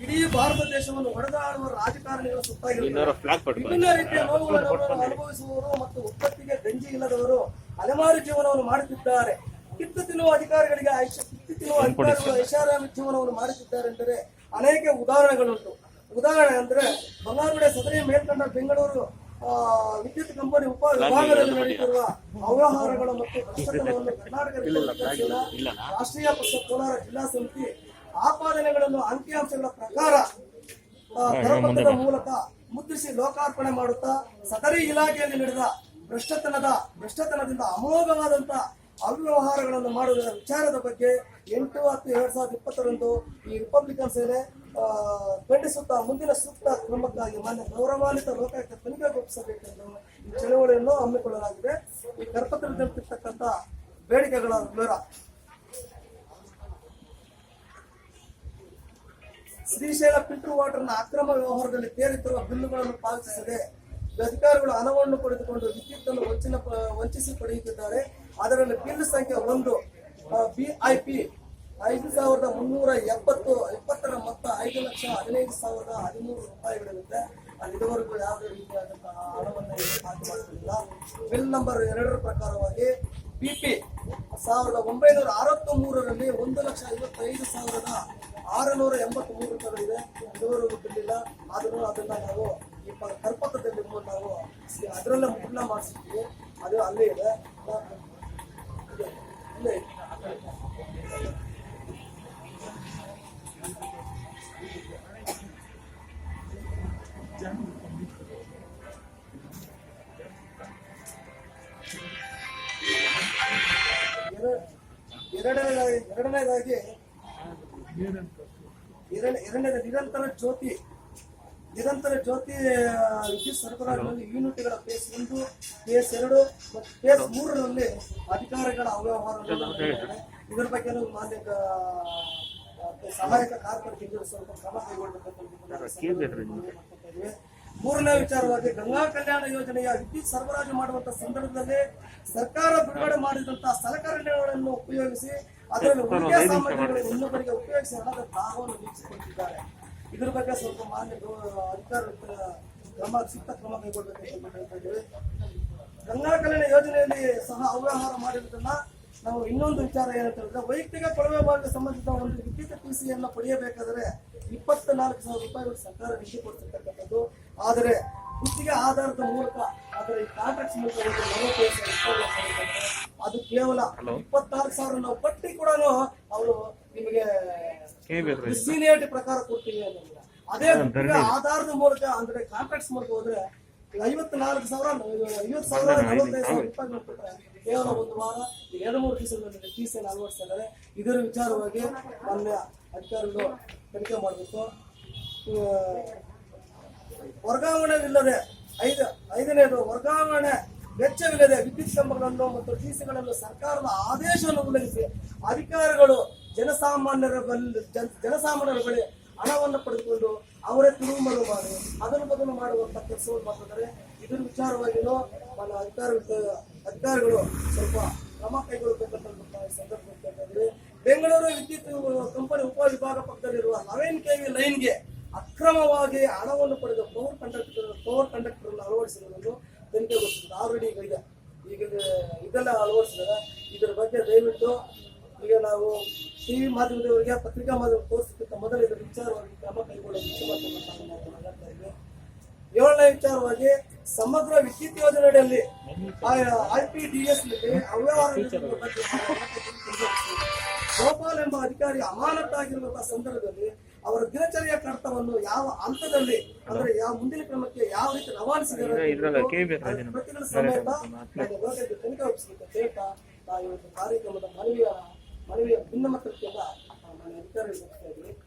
ಇಡೀ ಭಾರತ ದೇಶವನ್ನು ಹೊಡೆದಾಡುವ ರಾಜಕಾರಣಿಗಳ ಸುತ್ತಾಗಿರುತ್ತಾರೆ ಪಡ್ಕೊಂಡು ವಿಭಿನ್ನ ರೀತಿಯ ನೋವುಗಳನ್ನು ಅನುಭವಿಸುವವರು ಮತ್ತು ಉತ್ಪತ್ತಿಗೆ ಗಂಜಿ ಇಲ್ಲದವರು ಹಲವಾರು ಜೀವನವನ್ನು ಮಾಡುತ್ತಿದ್ದಾರೆ ಕಿತ್ತು ತಿನ್ನುವ ಅಧಿಕಾರಿಗಳಿಗೆ ಕಿತ್ತು ತಿನ್ನುವ ಅಧಿಕಾರಿಗಳು ಐಷಾರಾಮಿ ಜೀವನವನ್ನು ಮಾಡುತ್ತಿದ್ದಾರೆ ಎಂದರೆ ಅನೇಕ ಉದಾಹರಣೆಗಳುಂಟು ಉದಾಹರಣೆ ಅಂದ್ರೆ ಬಂಗಾರುಡೆ ಸದರಿ ಮೇಲ್ಕಂಡ ಬೆಂಗಳೂರು ವಿದ್ಯುತ್ ಕಂಪನಿ ಉಪ ವಿಭಾಗದಲ್ಲಿ ನಡೆಯುತ್ತಿರುವ ಅವ್ಯವಹಾರಗಳು ಮತ್ತು ಭ್ರಷ್ಟತನವನ್ನು ಕರ್ನಾಟಕ ರಾಷ್ಟ್ರೀಯ ಪಕ್ಷ ಕೋಲಾರ ಜಿಲ್ಲಾ ಸಮಿತಿ ಆಪಾದನೆಗಳನ್ನು ಅಂಕಿಅಂಶಗಳ ಪ್ರಕಾರ ಕರಪತ್ರದ ಮೂಲಕ ಮುದ್ರಿಸಿ ಲೋಕಾರ್ಪಣೆ ಮಾಡುತ್ತಾ ಸದರಿ ಇಲಾಖೆಯಲ್ಲಿ ನಡೆದ ಭ್ರಷ್ಟತನದ ಭ್ರಷ್ಟತನದಿಂದ ಅಮೋಘವಾದಂತ ಅವ್ಯವಹಾರಗಳನ್ನು ಮಾಡುವ ವಿಚಾರದ ಬಗ್ಗೆ ಎಂಟು ಹತ್ತು ಎರಡ್ ಸಾವಿರದ ಇಪ್ಪತ್ತರಂದು ಈ ರಿಪಬ್ಲಿಕನ್ ಸೇನೆ ಖಂಡಿಸುತ್ತಾ ಮುಂದಿನ ಸೂಕ್ತ ಕ್ರಮಕ್ಕಾಗಿ ಮಾನ್ಯ ಗೌರವಾನ್ವಿತ ಲೋಕಾಯುಕ್ತ ತನಿಖೆಗೊಳಿಸಬೇಕೆಂದು ಈ ಚಳವಳಿಯನ್ನು ಹಮ್ಮಿಕೊಳ್ಳಲಾಗಿದೆ. ಈ ಕರಪತ್ರದಲ್ಲಿರ್ತಕ್ಕಂಥ ಬೇಡಿಕೆಗಳ ವಿವರ. ಶ್ರೀಶೈಲ ಫಿಲ್ಟರ್ ವಾಟರ್ನ ಅಕ್ರಮ ವ್ಯವಹಾರದಲ್ಲಿ ತೇರಿತಿರುವ ಬಿಲ್ಲುಗಳನ್ನು ಪಾವತಿಸದೆ ಅಧಿಕಾರಿಗಳು ಹಣವನ್ನು ಪಡೆದುಕೊಂಡು ವಿದ್ಯುತ್ ಅನ್ನು ವಂಚನ ವಂಚಿಸಿ ಪಡೆಯುತ್ತಿದ್ದಾರೆ. ಅದರಲ್ಲಿ ಬಿಲ್ ಸಂಖ್ಯೆ ಒಂದು ಬಿಐಪಿ ಐದು ಸಾವಿರದ ಮುನ್ನೂರ ಎಪ್ಪತ್ತು, ಇಪ್ಪತ್ತರ ಮೊತ್ತ ಐದು ಲಕ್ಷ ಹದಿನೈದು ಸಾವಿರದ ಹದಿಮೂರು ರೂಪಾಯಿಗಳಿರುತ್ತೆ ಇದುವರೆಗೂ ಯಾವುದೇ ರೀತಿಯಾದಂತಹ ಹಣವನ್ನು ಮಾಡುತ್ತಿಲ್ಲ ಬಿಲ್ ನಂಬರ್ ಎರಡರ ಪ್ರಕಾರವಾಗಿ ಬಿಪಿ ಸಾವಿರದ ಒಂಬೈನೂರ ಅರವತ್ತು ಮೂರರಲ್ಲಿ ಒಂದು ಲಕ್ಷ ಐವತ್ತೈದು ಸಾವಿರದ ಆರುನೂರ ಎಂಬತ್ತ್ ಮೂರು ರೂಪಾಯಿಗಳಿದೆ ಇದುವರೆಗೂ ಬಿಲ್ಲಿಲ್ಲ ಆದರೂ ಅದನ್ನ ನಾವು ಈ ಪ- ಕರ್ಪತ್ರದಲ್ಲಿ ಮು- ನಾವು ಸಿ- ಅದರಲ್ಲೇ ಮುದ್ರಣ ಮಾಡಿಸಿದ್ವಿ ಅದು ಅಲ್ಲೇ ಇದೆ ಇದೆ. ಇಲ್ಲೇ ಇದೆ. ಎರ- ಎರಡನೇದಾಗಿ ಎರಡನೇದಾಗಿ ಎರಡ- ಎರಡನೇದು ನಿರಂತರ ಜ್ಯೋತಿ ನಿರಂತರ ಜ್ಯೋತಿ ವಿದ್ಯುತ್ ಸರಬರಾಜಿನಲ್ಲಿ ಯೂನಿಟ್ಗಳ ಫೇಸ್ ಒಂದು ಫೇಸ್ ಎರಡು ಮತ್ತು ಫೇಸ್ ಮೂರರಲ್ಲಿ ಅಧಿಕಾರಿಗಳ ಅವ್ಯವಹಾರ ಇದರ ಬಗ್ಗೆ ಮಾನ್ಯ ಸಹಾಯಕ ಕಾರ್ಪೊರೇಟ್ ಸ್ವಲ್ಪ ಕ್ರಮ ಕೈಗೊಳ್ಳಬೇಕಂತ. ಮೂರನೇ ವಿಚಾರವಾಗಿ ಗಂಗಾ ಕಲ್ಯಾಣ ಯೋಜನೆಯ ವಿದ್ಯುತ್ ಸರಬರಾಜು ಮಾಡುವಂತಹ ಸಂದರ್ಭದಲ್ಲಿ ಸರ್ಕಾರ ಬಿಡುಗಡೆ ಮಾಡಿದಂತಹ ಸಲಕರಣೆಗಳನ್ನು ಉಪಯೋಗಿಸಿ ಅದರಲ್ಲಿ ಸಾಮಗ್ರಿಗಳನ್ನು ಇನ್ನೊಬ್ಬರಿಗೆ ಉಪಯೋಗಿಸಿ ಹಣದ ದಾಹವನ್ನು ವೀಕ್ಷಿಸುತ್ತಿದ್ದಾರೆ ಇದ್ರ ಬಗ್ಗೆ ಸ್ವಲ್ಪ ಮಾನ್ಯ ಅಧಿಕಾರಿಗಳ ಕ್ರಮ ಸೂಕ್ತ ಕ್ರಮ ಕೈಗೊಳ್ಳಬೇಕು ಅಂತ ಗಂಗಾ ಕಲ್ಯಾಣ ಯೋಜನೆಯಲ್ಲಿ ಸಹ ಅವ್ಯವಹಾರ ಮಾಡಿರೋದನ್ನ ನಾವು ಇನ್ನೊಂದು ವಿಚಾರ ಏನಂತ ಹೇಳಿದ್ರೆ ವೈಯಕ್ತಿಕ ಕೊಳವೆ ಭಾಗಕ್ಕೆ ಸಂಬಂಧಿಸಿದ ಒಂದು ವಿದ್ಯುತ್ ಪಿಸಿಯನ್ನು ಪಡೆಯಬೇಕಾದರೆ ಇಪ್ಪತ್ತ ನಾಲ್ಕು ಸಾವಿರ ರೂಪಾಯಿಗಳು ಸರ್ಕಾರ ನಿಧಿ ಕೊಡ್ತಿರ್ತಕ್ಕಂಥದ್ದು. ಆದರೆ ಗುತ್ತಿಗೆ ಆಧಾರದ ಮೂಲಕ ಅದರ ಈ ಕಾಂಟ್ರಾಕ್ಟ್ಸ್ ಮೂಲಕ ಅದು ಕೇವಲ ಇಪ್ಪತ್ತಾರು ಸಾವಿರ ನಾವು ಪಟ್ಟಿ ಕೂಡ ಅವರು ನಿಮಗೆ ಸೀನಿಯರಿಟಿ ಪ್ರಕಾರ ಕೊಡ್ತೀವಿ ಅನ್ನೋದಿಲ್ಲ. ಅದೇ ಆಧಾರದ ಮೂಲಕ ಅಂದ್ರೆ ಕಾಂಟ್ರಾಕ್ಟ್ಸ್ ಮೂಲಕ ಹೋದ್ರೆ ಐವತ್ನಾಲ್ಕು ಸಾವಿರ ಐವತ್ತು ಸಾವಿರ ನಲವತ್ತೈದು ಸಾವಿರ ರೂಪಾಯಿ ಕೊಟ್ಬಿಟ್ರೆ ಕೇವಲ ಒಂದು ವಾರ ಎರಡು ಮೂರು ದಿವಸದಲ್ಲಿ ಫೀಸನ್ನು ಅಳವಡಿಸ್ತಾ ಇದ್ದಾರೆ ಇದರ ವಿಚಾರವಾಗಿ ಮಾನ್ಯ ಅಧಿಕಾರಿಗಳು ತನಿಖೆ ಮಾಡಬೇಕು. ವರ್ಗಾವಣೆವಿಲ್ಲದೆ ಐದು, ಐದನೇದು ವರ್ಗಾವಣೆ ವೆಚ್ಚವಿಲ್ಲದೆ ವಿದ್ಯುತ್ ಕಂಬಗಳನ್ನು ಮತ್ತು ಟಿಸಿಗಳನ್ನು ಸರ್ಕಾರದ ಆದೇಶವನ್ನು ಉಲ್ಲಂಘಿಸಿ ಅಧಿಕಾರಿಗಳು ಜನಸಾಮಾನ್ಯರ ಬಳಿ ಜನ- ಜನಸಾಮಾನ್ಯರ ಬಳಿ ಹಣವನ್ನು ಪಡೆದುಕೊಂಡು ಅವರೇ ತಿರುಮಲು ಮಾಡಿ ಅದನ್ನು ಬದಲು ಮಾಡುವಂತ ಕೆಲಸವನ್ನು ಮಾಡ್ತಿದ್ದಾರೆ. ಇದರ ವಿಚಾರವಾಗಿಯೂ మన ಅಧಿಕಾರ, ಅಧಿಕಾರಿಗಳು ಸ್ವಲ್ಪ ಕ್ರಮ ಕೈಗೊಳ್ಳಬೇಕಂತ ಸಂದರ್ಭ ಬೆಂಗಳೂರು ವಿದ್ಯುತ್ ಕಂಪನಿ ಉಪವಿಭಾಗ ಪಕ್ಕದಲ್ಲಿರುವ ಲೆವೆನ್ ಕೆವಿ ಲೈನ್ಗೆ ಅಕ್ರಮವಾಗಿ ಹಣವನ್ನು ಪಡೆದ ಪವರ್ ಕಂಡಕ್ಟರ್ ಪವರ್ ಕಂಡಕ್ಟರ್ ಅಳವಡಿಸಿರುವುದನ್ನು ಗೊತ್ತಿದೆ ಆಲ್ರೆಡಿ ಈಗ ಇದೆ. ಈಗ ಇದು- ಇದೆಲ್ಲ ಅಳವಡಿಸಿದ್ದಾರೆ ಇದರ ಬಗ್ಗೆ ದಯವಿಟ್ಟು ಈಗ ನಾವು ಟಿ ವಿ ಮಾಧ್ಯಮದವರಿಗೆ, ಪತ್ರಿಕಾ ಮಾಧ್ಯಮ ತೋರಿಸೋದಕ್ಕಿಂತ ಮೊದಲು ಇದರ ವಿಚಾರವಾಗಿ ಕ್ರಮ ಇದ್ವಿ ಏಳನೇ ವಿಚಾರವಾಗಿ ಸಮಗ್ರ ವಿದ್ಯುತ್ ಯೋಜನೆಯಲ್ಲಿ ಐಪಿಡಿಎಸ್ನಲ್ಲಿ ಅವ್ಯವಹಾರ ಗೋಪಾಲ್ ಎಂಬ ಅಧಿಕಾರಿ ಅಮಾನತ್ತಾಗಿರುವಂತಹ ಸಂದರ್ಭದಲ್ಲಿ ಅವರ ದಿನಚರಿಯ ಕಡತವನ್ನು ಯಾವ ಹಂತದಲ್ಲಿ ಅಂದ್ರೆ ಯಾವ ಮುಂದಿನ ಕ್ರಮಕ್ಕೆ ಯಾವ ರೀತಿ ರವಾನಿಸಿದ್ದಾರೆ. ಪ್ರತಿಗಳ ಸಮೇತ ತನಿಖೆ ಹೇಳ್ತಾ ನಾವು ಇವತ್ತು ಕಾರ್ಯಕ್ರಮದ ಮನವಿಯ ಮನವಿಯ ಭಿನ್ನಮತಕ್ಕೆಲ್ಲ ನಾನು ಅಧಿಕಾರಿಗಳು